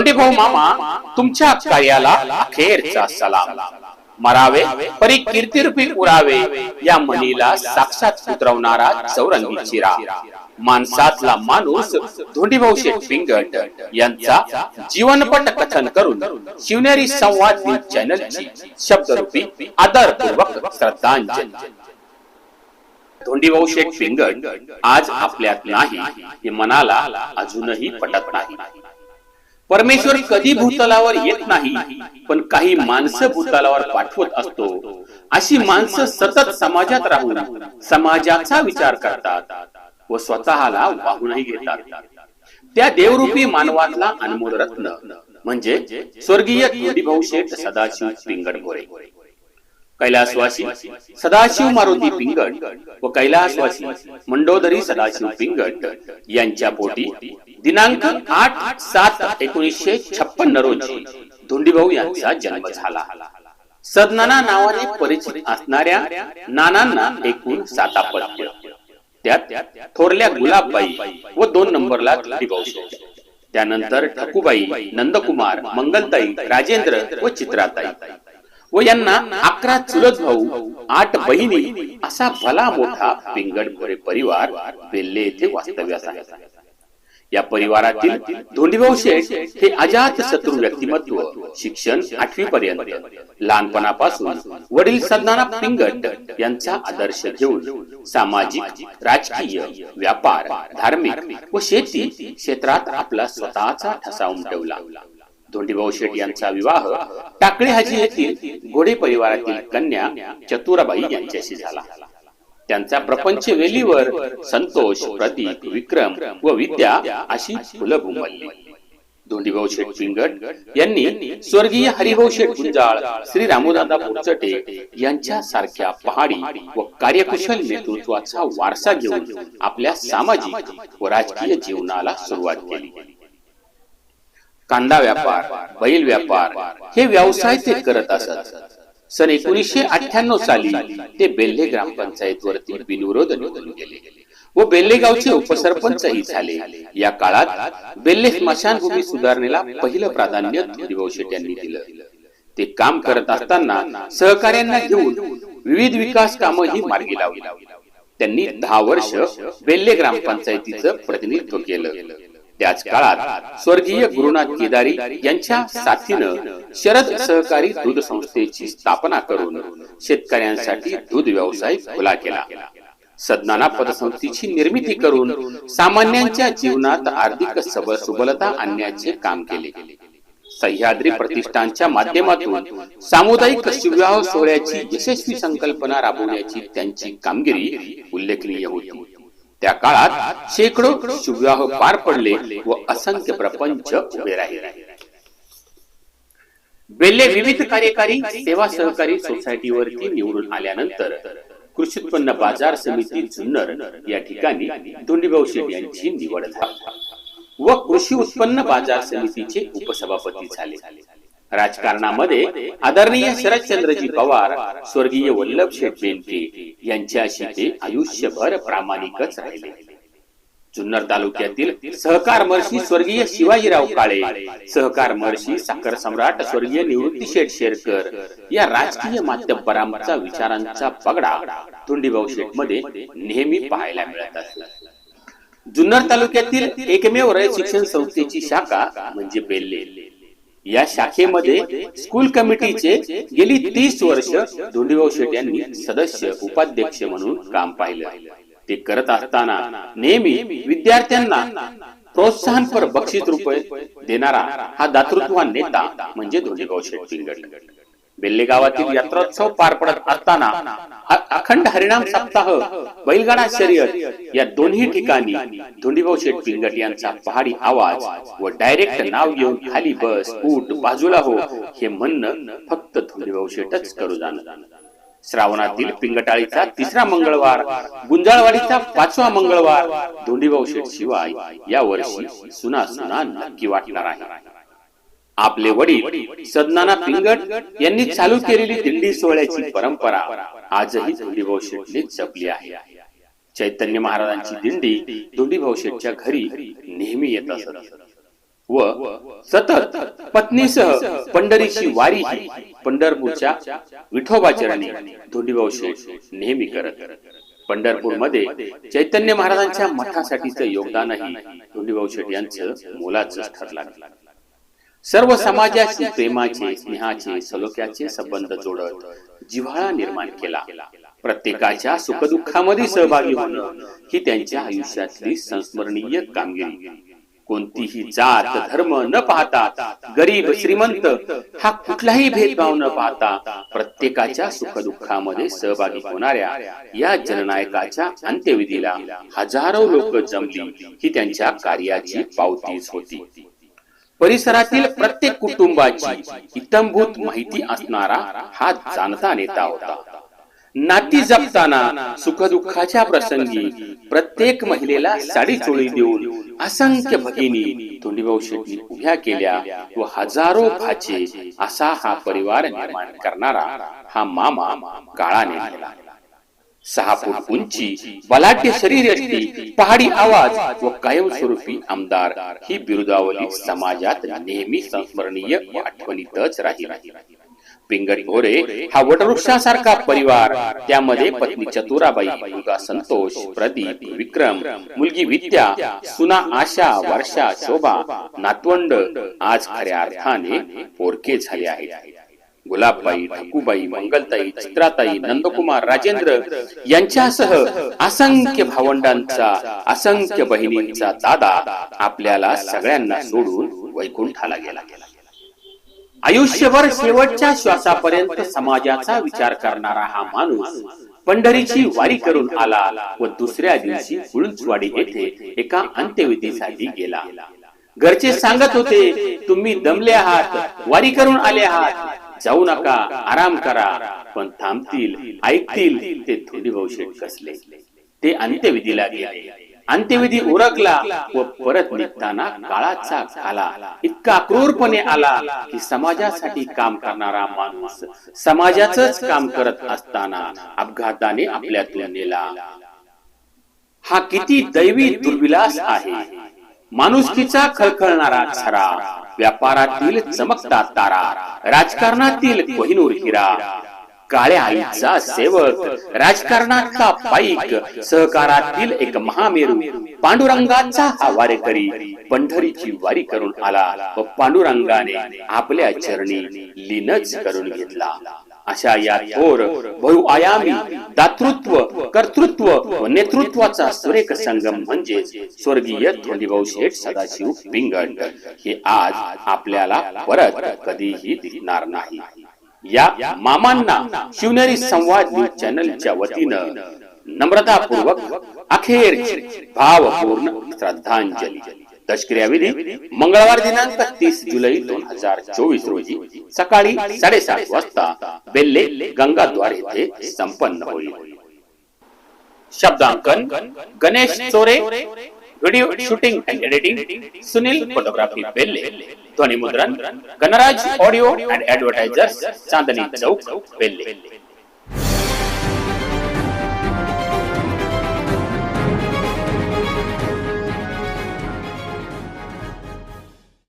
धोंडी भाऊ मामा तुमच्या कार्याला अखेरचा सलाम. मरावे परी कीर्तीरूपी उरावे या म्हणीला साक्षात उतरवणारा चौरंगी चिरा. माणसातला माणूस धोंडीभाऊ शेठ पिंगट यांचा जीवनपट कथन करून शिवनेरी संवाद न्यूज चॅनलची शब्दरूपी आदरपूर्वक श्रद्धांजली. धोंडीभाऊ शेठ पिंगट आज आपल्यात नाही हे मनाला अजूनही पटत नाही. परमेश्वर कधी भूतलावर येत नाही पण काही माणसं भूतलावर पाठवत असतो. अशी माणसं सतत समाजात राहून समाजाचा विचार करतात व स्वतःला वाहूनही घेतात. त्या देवरूपी मानवातला अनमोल रत्न म्हणजे स्वर्गीय धोंडीभाऊ सदाशिव गोरे कैलासवासी सदाशिव मारुती पिंगट व कैलासवासी मंडोदरी सदाशिव पिंगट यांच्या पोटी दिनांक आठ सात एकोणीसशे छप्पन रोजी धोंडीभाऊ यांचा जन्म झाला. सदनाना नावाने परिचित असणाऱ्या नानांना एकूण सात अपत्य. त्यात थोरल्या गुलाबबाई व दोन नंबरला धोंडीभाऊ त्यानंतर ठकूबाई नंदकुमार मंगलताई राजेंद्र व चित्राताई. व यांना अकरा चुलत भाऊ आठ बहिणी असा भला मोठा पिंगड भोरे परिवार बेल्ले येथे वास्तव्यास आहे. या परिवारातील धोंडीभाऊ शेठ हे अजात शत्रू व्यक्तिमत्व शिक्षण आठवी पर्यंत लहानपणापासून वडील सदनाना पिंगट यांचा आदर्श घेऊन सामाजिक राजकीय व्यापार धार्मिक व शेती क्षेत्रात आपला स्वतःचा ठसा उमटवला. धोंडीभाऊ शेठ यांचा विवाह. टाकळे हाजी येथील घोडे परिवारातील कन्या चतुराबाई यांच्याशी झाला. त्यांचा प्रपंच वेलीवर संतोष प्रदीप विक्रम व विद्या अशी फुलं धोंडीभाऊ शेठ पिंगट यांनी स्वर्गीय हरिभाऊ शेठ गुंजाळ श्री रामोदादा पुरचटे यांच्या सारख्या पहाडी व कार्यकुशल नेतृत्वाचा वारसा घेऊन आपल्या सामाजिक व राजकीय जीवनाला सुरुवात केली. कांदा व्यापार बैल व्यापार हे व्यवसाय ते करत असत. सन एकोणीसशे अठ्ठ्याण्णव साली ते बेल्ले ग्रामपंचायत वरती बिनविरोध निवडून गेले व बेल्ले गावचे उपसरपंचही झाले. या काळात बेल्ले स्मशानभूमी सुधारणेला पहिलं प्राधान्य धोंडीभाऊ यांनी दिलं. ते काम करत असताना सहकार्यांना घेऊन विविध विकास कामही मार्गी लावली. त्यांनी दहा वर्ष बेल्ले ग्रामपंचायतीचं प्रतिनिधित्व केलं. त्याच काळात स्वर्गीय गुरुनाथ केदारी यांच्या साथीनं शरद सहकारी दूध संस्थेची स्थापना करून शेतकऱ्यांसाठी दूध व्यवसाय खुला केला. सदनाना पतसंस्थेची निर्मिती करून सामान्यांच्या जीवनात आर्थिक सबल सुबलता आणण्याचे काम केले. सह्याद्री प्रतिष्ठानच्या माध्यमातून सामुदायिक शिवविवाह सोहळ्याची यशस्वी संकल्पना राबवण्याची त्यांची कामगिरी उल्लेखनीय होती. त्या काळात शेकडो शिवविवाह पार पडले व असंख्य प्रपंच उभे राहिले. बेल्ले विविध कार्यकारी सेवा सहकारी सोसायटीवरती निवडून आल्यानंतर कृषी उत्पन्न बाजार समिती जुन्नर या ठिकाणी धोंडीभाऊ शेठ यांची निवड झाली व कृषी उत्पन्न बाजार समितीचे उपसभापती झाले. राजकारणामध्ये आदरणीय शरदचंद्रजी पवार स्वर्गीय वल्लभ शेठ बेनके यांच्याशी ते आयुष्यभर प्रामाणिकच राहिले. जुन्नर तालुक्यातील सहकार महर्षी स्वर्गीय शिवाजीराव काळे सहकार महर्षी साखर सम्राट स्वर्गीय निवृत्ती शेठ शेरकर या राजकीय माध्यम विचारांचा पगडा धुंडीभाऊ शेठमध्ये नेहमी पाहायला मिळत असला जुन्नर तालुक्यातील एकमेव रयत शिक्षण संस्थेची शाखा म्हणजे बेल्ले. या शाखेमध्ये स्कूल कमिटीचे गेली तीस वर्ष धोंडीभाऊ शेठ यांनी सदस्य उपाध्यक्ष म्हणून काम पाहिलं. ते करत असताना नेहमी विद्यार्थ्यांना प्रोत्साहनपर बक्षीस रुपये देणारा हा दातृत्वान नेता म्हणजे धोंडीभाऊ शेठ पिंगट. बेल्ले गावातील यात्रोत्सव पार पडत असताना अखंड हरिणाम सप्ताह बैलगाडा शर्यत या दोन्ही ठिकाणी धोंडीभाऊ शेठ पिंगट यांचा पहाडी आवाज व डायरेक्ट नाव घेऊन खाली बस उठ बाजूला हो हे म्हणणं फक्त धोंडीभाऊ शेठच करू जाणं श्रावणातील पिंगटाळीचा तिसरा मंगळवार गुंजाळवाडीचा पाचवा मंगळवार. धोंडीभाऊ शेठ शिवाय या वर्षी सुना सुना नक्की वाटणार आहे. आपले वडील सदनाना पिंगट यांनी चालू केलेली दिंडी सोहळ्याची परंपरा आजही धुंडीभाऊ शेटने जपली आहे. चैतन्य महाराजांची दिंडी धुंडीभाऊ शेठच्या घरी नेहमी येत असत. व सतत पत्नीसह पंढरीची वारी ही पंढरपूरच्या विठोबा चरणी शेठ नेहमी करत. पंढरपूरमध्ये चैतन्य महाराजांच्या मठासाठीचं योगदानही धुंडीभाऊ शेठ यांचं मोलाचं ठरलं. सर्व समाजाशी प्रेमाचे स्नेहाचे सलोख्याचे संबंध जोडत जिव्हाळा निर्माण केला. प्रत्येकाच्या सुखदुःखामध्ये सहभागी होणं ही त्यांच्या आयुष्यातली संस्मरणीय कामगिरी. कोणतीही जात धर्म न पाहता गरीब श्रीमंत हा कुठलाही भेदभाव न पाहता प्रत्येकाच्या सुखदुःखामध्ये सहभागी होणाऱ्या या जननायकाच्या अंत्यविधीला हजारो लोक जमली. ही त्यांच्या कार्याची पावतीच होती. परिसरातील प्रत्येक कुटुंबाची इतंभूत माहिती असणारा हा जाणता नेता होता. नाती जपताना सुखदुःखाच्या प्रसंगी प्रत्येक महिलेला साडी चोळी देऊन असंख्य भगिनी धोंडीभाऊ शेट्टी उभ्या केल्या व हजारो भाचे असा हा परिवार निर्माण करणारा हा मामा काळाने सहा फूट उंची बलाढ्य शरीर असती पहाडी आवाज व कायमस्वरूपी आमदार ही बिरुदावली समाजात नेहमी संस्मरणीय व आठवणीतच राहील. पिंगट भोरे हा वटवृक्षासारखा परिवार त्यामध्ये पत्नी चतुराबाई मुलगा संतोष प्रदीप विक्रम मुलगी विद्या सुना आशा वर्षा शोभा नातवंड आज खऱ्या अर्थाने पोरके झाले आहेत. गुलाबबाई ठाकूबाई मंगलताई चित्राताई नंदकुमार राजेंद्र यांच्यासह असंख्य भावंडांचा असंख्य बहिणींचा दादा आपल्याला सगळ्यांना सोडून वैकुंठाला गेला. आयुष्यभर शेवटच्या श्वासापर्यंत समाजाचा विचार करणारा हा माणूस पंढरीची वारी करून आला व दुसऱ्या दिवशी गुळचवाडी येथे एका अंत्यविधीसाठी गेला. घरचे सांगत होते तुम्ही दमले आहात वारी करून आले आहात. जाऊ नका आराम करा पण थांबतील ऐकतील ते थोडी बहुशेट कसले ते अंत्यविधीला गेले. अंत्यविधी उरकला व परत निघताना काळाचा आला इतका क्रूरपणे आला की समाजासाठी काम करणारा माणूस समाजाच काम करत असताना अपघाताने आपल्यातून नेला हा किती दैवी दुर्विलास आहे. माणुसकीचा खळखळणारा छरा व्यापारातील चमकता तारा राजकारणातील कोहिनूर हिरा काळ्या आईचा सेवक राजकारणाचा पाईक सहकारातील एक महामेरू पांडुरंगाचा हा वारेकरी पंढरीची वारी करून आला व पांडुरंगाने आपल्या चरणी लीनच करून घेतला. अशा या थोर बहुआयामी दातृत्व कर्तृत्व व नेतृत्वाचा सुरेख संगम म्हणजे स्वर्गीय थोंडीभाऊ शेठ सदाशिव पिंगट. हे आज आपल्याला परत कधीही दिसणार नाही. या मामांना शिवनेरी संवाद न्यूज चॅनलच्या वतीनं नम्रतापूर्वक अखेर भावपूर्ण श्रद्धांजली. दशक्रिया विधी मंगळवार दिनांक तीस जुलै दोन हज़ार चोवीस रोजी सकाळी साडेसात वाजता बेल्ले गंगाद्वार येथे संपन्न होईल. शब्दांकन, Ganesh Chore, video shooting and editing, Sunil photography Belle ध्वनी मुद्रण गणराज ऑडिओ अँड ऍडव्हर्टायझर्स चांदणी चौक बेल्ले.